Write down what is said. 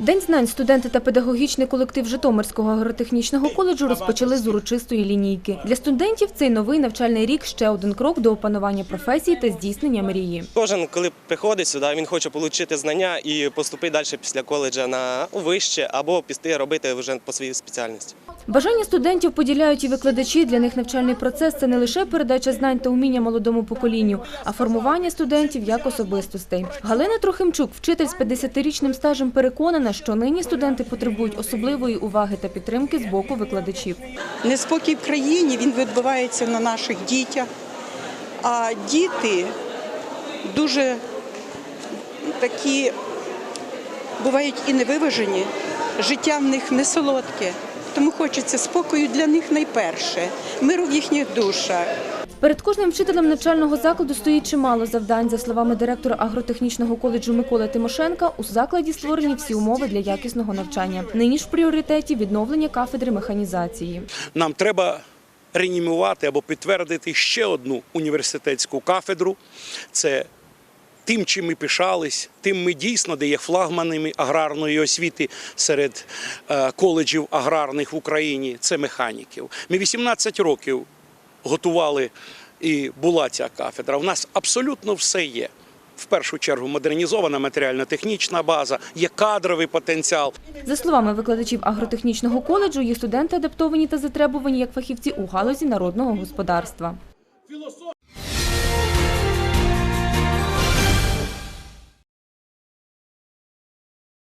День знань студенти та педагогічний колектив Житомирського агротехнічного коледжу розпочали з урочистої лінійки. Для студентів цей новий навчальний рік ще один крок до опанування професії та здійснення мрії. Кожен, коли приходить сюди, він хоче отримати знання і поступити далі після коледжа на вище або піти робити вже по своїй спеціальності. Бажання студентів поділяють і викладачі. Для них навчальний процес це не лише передача знань та уміння молодому поколінню, а формування студентів як особистостей. Галина Трохимчук, вчитель з 50-річним стажем, переконана, що нині студенти потребують особливої уваги та підтримки з боку викладачів. Неспокій в країні він відбувається на наших дітях. А діти дуже такі бувають і невиважені, життя в них не солодке. Тому хочеться спокою для них найперше, миру в їхніх душах. Перед кожним вчителем навчального закладу стоїть чимало завдань. За словами директора агротехнічного коледжу Миколи Тимошенка, у закладі створені всі умови для якісного навчання. Нині ж в пріоритеті відновлення кафедри механізації. Нам треба реанімувати або підтвердити ще одну університетську кафедру. Це тим, чим ми пишались, тим ми дійсно, де є флагманами аграрної освіти серед е, коледжів аграрних в Україні, це механіків. Ми 18 років готували і була ця кафедра. У нас абсолютно все є. В першу чергу модернізована матеріально-технічна база, є кадровий потенціал. За словами викладачів агротехнічного коледжу, їх студенти адаптовані та затребувані як фахівці у галузі народного господарства.